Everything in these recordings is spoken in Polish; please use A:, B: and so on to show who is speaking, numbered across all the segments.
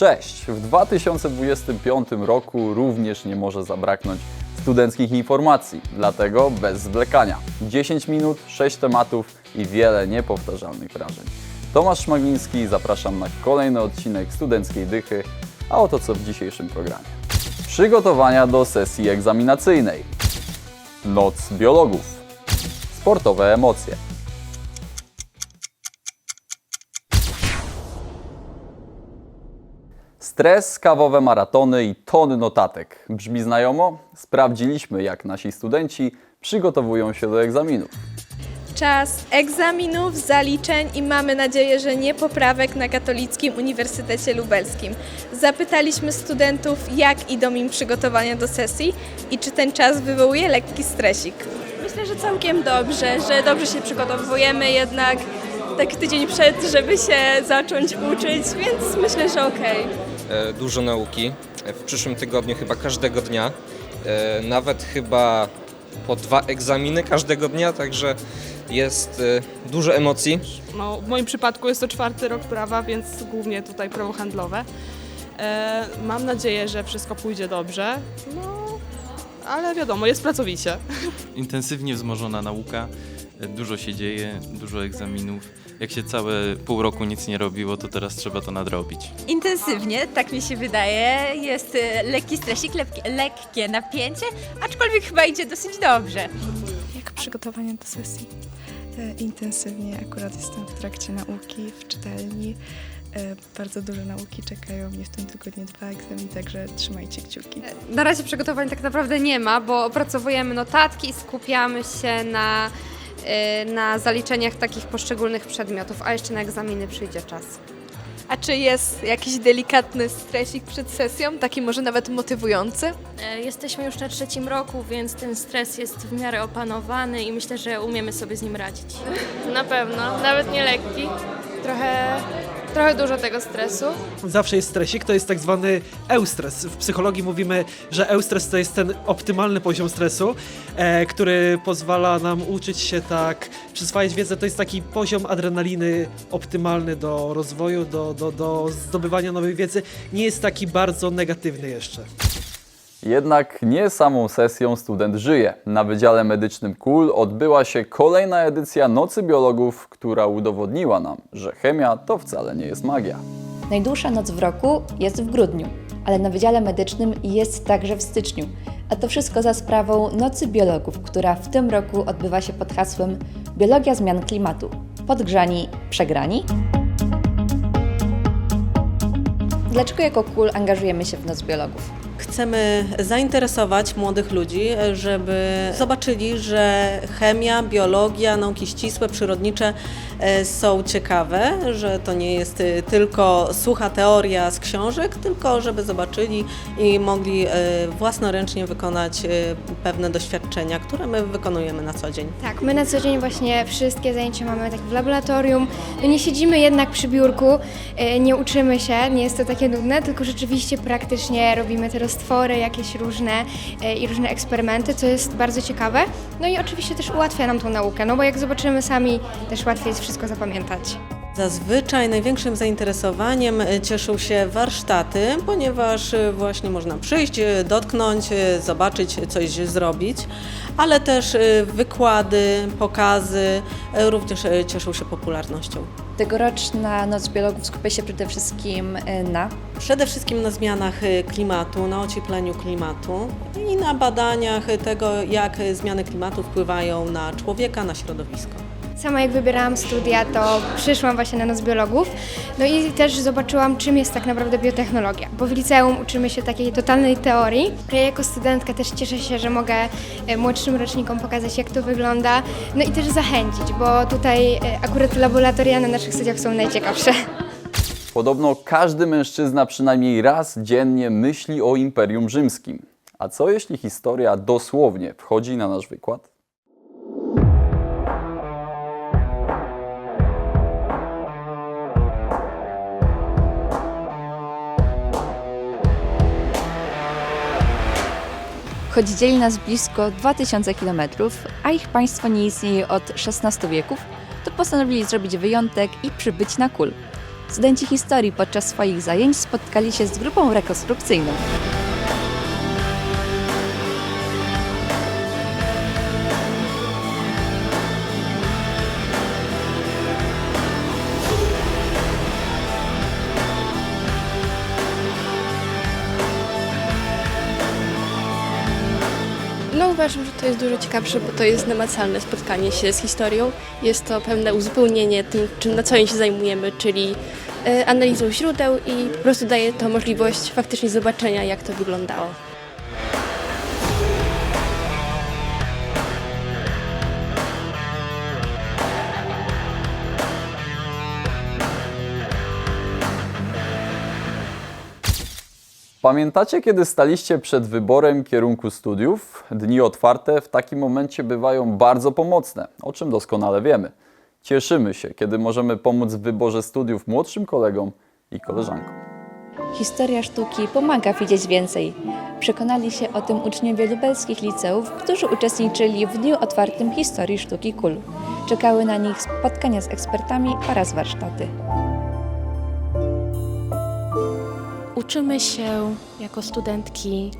A: Cześć! W 2025 roku również nie może zabraknąć studenckich informacji, dlatego bez zwlekania. 10 minut, 6 tematów i wiele niepowtarzalnych wrażeń. Tomasz Szmagliński, zapraszam na kolejny odcinek Studenckiej Dychy, a oto co w dzisiejszym programie. Przygotowania do sesji egzaminacyjnej. Noc biologów. Sportowe emocje. Stres, kawowe maratony i tony notatek. Brzmi znajomo? Sprawdziliśmy, jak nasi studenci przygotowują się do egzaminów.
B: Czas egzaminów, zaliczeń i mamy nadzieję, że nie poprawek na Katolickim Uniwersytecie Lubelskim. Zapytaliśmy studentów, jak idą im przygotowania do sesji i czy ten czas wywołuje lekki stresik.
C: Myślę, że całkiem dobrze, że dobrze się przygotowujemy jednak tak tydzień przed, żeby się zacząć uczyć, więc myślę, że okej.
D: E, dużo nauki. E, W przyszłym tygodniu chyba każdego dnia. E, Nawet chyba po dwa egzaminy każdego dnia, także jest dużo emocji.
E: No, w moim przypadku jest to czwarty rok prawa, więc głównie tutaj prawo handlowe. Mam nadzieję, że wszystko pójdzie dobrze, no, ale wiadomo, jest pracowicie.
F: intensywnie wzmożona nauka, dużo się dzieje, dużo egzaminów. Jak się całe pół roku nic nie robiło, to teraz trzeba to nadrobić.
G: intensywnie, tak mi się wydaje. Jest e, lekki stresik, lekkie, lekkie napięcie, aczkolwiek chyba idzie dosyć dobrze.
H: Jak przygotowanie do sesji? E, Intensywnie, akurat jestem w trakcie nauki w czytelni. E, Bardzo dużo nauki czekają mnie w tym tygodniu dwa egzaminy, także trzymajcie kciuki.
I: Na razie przygotowań tak naprawdę nie ma, bo opracowujemy notatki i skupiamy się na, y, na zaliczeniach takich poszczególnych przedmiotów, a jeszcze na egzaminy przyjdzie czas.
B: A czy jest jakiś delikatny stresik przed sesją, taki może nawet motywujący?
C: E, Jesteśmy już na trzecim roku, więc ten stres jest w miarę opanowany i myślę, że umiemy sobie z nim radzić.
J: Na pewno, nawet nie lekki. Trochę, trochę dużo tego stresu.
K: zawsze jest stresik, to jest tak zwany eustres. W psychologii mówimy, że eustres to jest ten optymalny poziom stresu, e, który pozwala nam uczyć się tak, przyswajać wiedzę. To jest taki poziom adrenaliny optymalny do rozwoju, do, do, do zdobywania nowej wiedzy. Nie jest taki bardzo negatywny jeszcze.
A: Jednak nie samą sesją student żyje. Na Wydziale Medycznym KUL odbyła się kolejna edycja Nocy Biologów, która udowodniła nam, że chemia to wcale nie jest magia.
L: Najdłuższa noc w roku jest w grudniu, ale na Wydziale Medycznym jest także w styczniu. A to wszystko za sprawą Nocy Biologów, która w tym roku odbywa się pod hasłem Biologia zmian klimatu. Podgrzani, przegrani. Dlaczego jako KUL angażujemy się w Noc Biologów?
M: Chcemy zainteresować młodych ludzi, żeby zobaczyli, że chemia, biologia, nauki ścisłe, przyrodnicze e, są ciekawe, że to nie jest e, tylko sucha teoria z książek, tylko żeby zobaczyli i mogli e, własnoręcznie wykonać pewne doświadczenia, które my wykonujemy na co dzień.
I: Tak, my na co dzień właśnie wszystkie zajęcia mamy tak w laboratorium. No nie siedzimy jednak przy biurku, nie uczymy się, nie jest to takie nudne, tylko rzeczywiście praktycznie robimy te roztwory jakieś różne y, i różne eksperymenty, co jest bardzo ciekawe. No i oczywiście też ułatwia nam tą naukę, no bo jak zobaczymy sami, też łatwiej jest wszystko zapamiętać.
M: Zazwyczaj największym zainteresowaniem e, cieszą się warsztaty, ponieważ e, właśnie można przyjść, e, dotknąć, zobaczyć, coś zrobić, ale też wykłady, pokazy również cieszą się popularnością.
L: Tegoroczna Noc Biologów skupia się przede wszystkim na
M: Przede wszystkim na zmianach klimatu, na ociepleniu klimatu i na badaniach tego, jak zmiany klimatu wpływają na człowieka, na środowisko.
I: Sama jak wybierałam studia, to przyszłam właśnie na Noc Biologów, no i też zobaczyłam, czym jest tak naprawdę biotechnologia, bo w liceum uczymy się takiej totalnej teorii. Ja jako studentka też cieszę się, że mogę e, młodszym rocznikom pokazać, jak to wygląda, no i też zachęcić, bo tutaj e, akurat laboratoria na naszych studiach są najciekawsze.
A: Podobno każdy mężczyzna przynajmniej raz dziennie myśli o Imperium Rzymskim. A co jeśli historia dosłownie wchodzi na nasz wykład?
L: Choć dzieli nas blisko 2000 km, a ich państwo nie istnieje od XVI wieków, to postanowili zrobić wyjątek i przybyć na kul. Studenci historii podczas swoich zajęć spotkali się z grupą rekonstrukcyjną.
J: Uważam, że to jest dużo ciekawsze, bo to jest namacalne spotkanie się z historią. Jest to pewne uzupełnienie tym, czym na co dzień się zajmujemy, czyli e, analizą źródeł i po prostu daje to możliwość faktycznie zobaczenia, jak to wyglądało.
A: Pamiętacie, kiedy staliście przed wyborem kierunku studiów? Dni otwarte w takim momencie bywają bardzo pomocne, o czym doskonale wiemy. Cieszymy się, kiedy możemy pomóc w wyborze studiów młodszym kolegom i koleżankom.
L: Historia sztuki pomaga widzieć więcej. Przekonali się o tym uczniowie lubelskich liceów, którzy uczestniczyli w Dniu Otwartym Historii Sztuki KUL. Czekały na nich spotkania z ekspertami oraz warsztaty.
N: Uczymy się jako studentki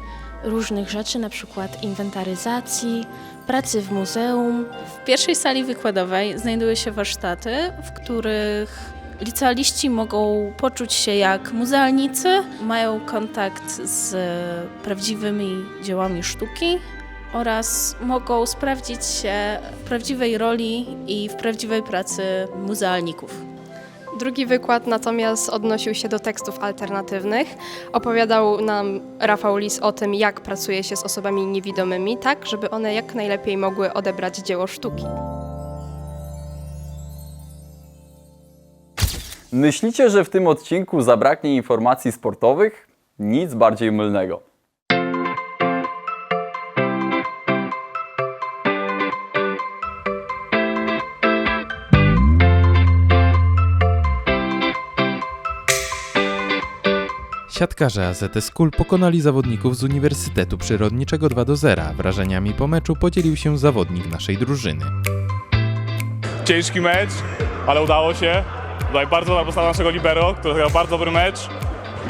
N: różnych rzeczy, na przykład inwentaryzacji, pracy w muzeum.
O: W pierwszej sali wykładowej znajdują się warsztaty, w których licealiści mogą poczuć się jak muzealnicy, mają kontakt z prawdziwymi dziełami sztuki oraz mogą sprawdzić się w prawdziwej roli i w prawdziwej pracy muzealników.
P: Drugi wykład natomiast odnosił się do tekstów alternatywnych. Opowiadał nam Rafał Lis o tym, jak pracuje się z osobami niewidomymi, tak żeby one jak najlepiej mogły odebrać dzieło sztuki.
A: Myślicie, że w tym odcinku zabraknie informacji sportowych? Nic bardziej mylnego.
Q: Siatkarze AZS School pokonali zawodników z Uniwersytetu Przyrodniczego 2 do 0. Wrażeniami po meczu podzielił się zawodnik naszej drużyny.
R: Ciężki mecz, ale udało się. Tutaj bardzo dobra postawa naszego libero, który zagrał bardzo dobry mecz.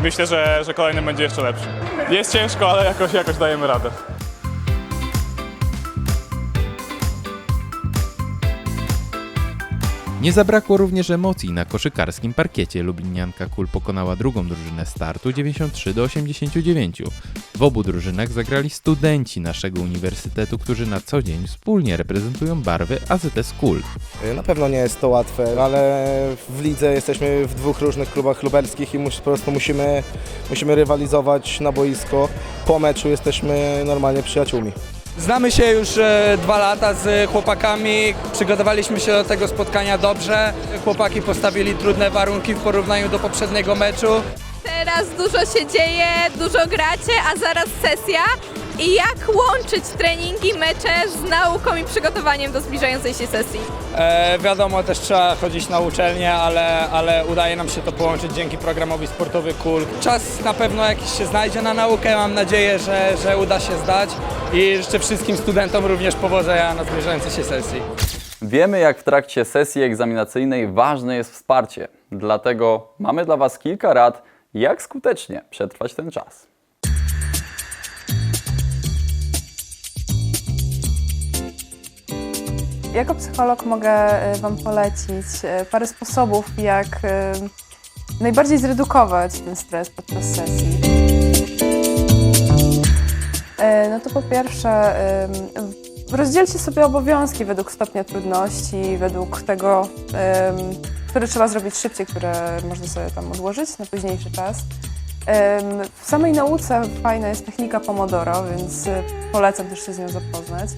R: Myślę, że, że kolejny będzie jeszcze lepszy. Jest ciężko, ale jakoś, jakoś dajemy radę.
Q: Nie zabrakło również emocji na koszykarskim parkiecie. Lublinianka Kul pokonała drugą drużynę startu 93 do 89. W obu drużynach zagrali studenci naszego uniwersytetu, którzy na co dzień wspólnie reprezentują barwy AZS Kul.
S: Na pewno nie jest to łatwe, ale w lidze jesteśmy w dwóch różnych klubach lubelskich i po prostu musimy, musimy rywalizować na boisko. Po meczu jesteśmy normalnie przyjaciółmi.
T: Znamy się już e, dwa lata z chłopakami, przygotowaliśmy się do tego spotkania dobrze. Chłopaki postawili trudne warunki w porównaniu do poprzedniego meczu.
B: Teraz dużo się dzieje, dużo gracie, a zaraz sesja. I jak łączyć treningi, mecze z nauką i przygotowaniem do zbliżającej się sesji?
T: E, wiadomo, też trzeba chodzić na uczelnię, ale, ale udaje nam się to połączyć dzięki programowi Sportowy KUL. Czas na pewno jakiś się znajdzie na naukę, mam nadzieję, że, że uda się zdać i życzę wszystkim studentom również powodzenia na zbliżającej się sesji.
A: Wiemy, jak w trakcie sesji egzaminacyjnej ważne jest wsparcie. Dlatego mamy dla Was kilka rad, jak skutecznie przetrwać ten czas.
U: Jako psycholog mogę y, Wam polecić y, parę sposobów, jak y, najbardziej zredukować ten stres podczas sesji. No to po pierwsze, rozdzielcie sobie obowiązki według stopnia trudności, według tego, które trzeba zrobić szybciej, które można sobie tam odłożyć na późniejszy czas. W samej nauce fajna jest technika Pomodoro, więc polecam też się z nią zapoznać.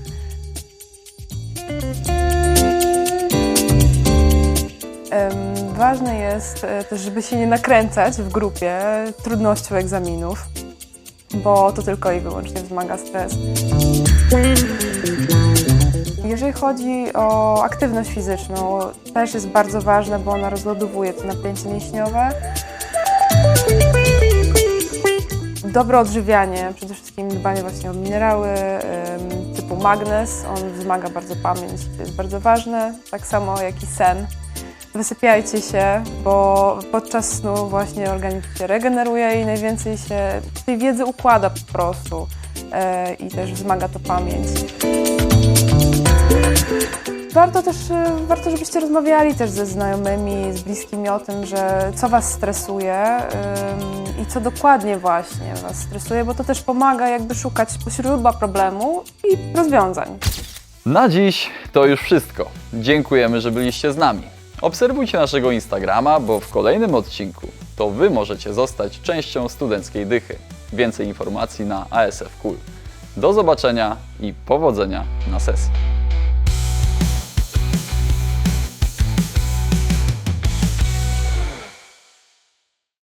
U: Ważne jest e, też, żeby się nie nakręcać w grupie trudnością egzaminów, bo to tylko i wyłącznie wzmaga stres. Jeżeli chodzi o aktywność fizyczną, też jest bardzo ważne, bo ona rozładowuje to napięcie mięśniowe. Dobre odżywianie, przede wszystkim dbanie właśnie o minerały magnez, on wzmaga bardzo pamięć, to jest bardzo ważne, tak samo jak i sen. wysypiajcie się, bo podczas snu właśnie organizm się regeneruje i najwięcej się tej wiedzy układa po prostu e, i też wzmaga to pamięć. Warto też, y, warto żebyście rozmawiali też ze znajomymi, z bliskimi o tym, że co Was stresuje i co dokładnie właśnie Was stresuje, bo to też pomaga jakby szukać źródła problemu i rozwiązań.
A: Na dziś to już wszystko. Dziękujemy, że byliście z nami. Obserwujcie naszego Instagrama, bo w kolejnym odcinku to Wy możecie zostać częścią studenckiej dychy. Więcej informacji na ASF Cool. Do zobaczenia i powodzenia na sesji.